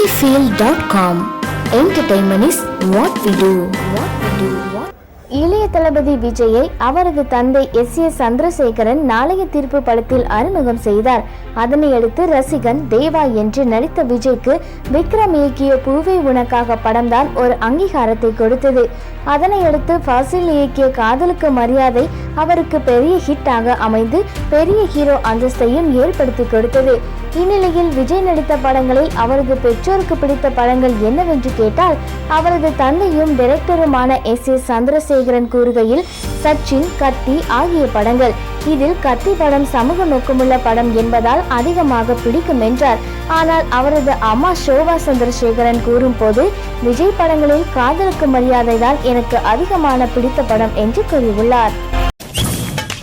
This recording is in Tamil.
cinefield.com இளைய தளபதி விஜயை அவரது தந்தை எஸ். ஏ. சந்திரசேகரன் நாளைய தீர்ப்பு படத்தில் அறிமுகம் செய்தார். அதனை அடுத்து ரசிகன் தேவா என்று நடித்த விஜய்க்கு விக்ரம் இயக்கிய பூவே உனக்காக படம்தான் ஒரு அங்கீகாரத்தை கொடுத்தது. அதனை அடுத்து ஃபாசில் இயக்கிய காதலுக்கு மரியாதை அவருக்கு பெரிய ஹிட்டாக அமைந்து பெரிய ஹீரோ அந்தஸ்தையும் ஏற்படுத்தி கொடுத்தது. இந்நிலையில் விஜய் நடித்த படங்களை அவரது பெற்றோருக்கு பிடித்த படங்கள் என்னவென்று கேட்டால் அவரது தந்தையும் டைரக்டருமான எஸ் ஏ சந்திரசேகரன் கூறுகையில் சச்சின் கத்தி ஆகிய படங்கள். இதில் கத்தி படம் சமூக நோக்கமுள்ள படம் என்பதால் அதிகமாக பிடிக்கும் என்றார். ஆனால் அவரது அம்மா சோபா சந்திரசேகரன் கூறும்போது விஜய் படங்களில் காதலுக்கு மரியாதைதான் எனக்கு அதிகமான பிடித்த படம் என்று கூறியுள்ளார்.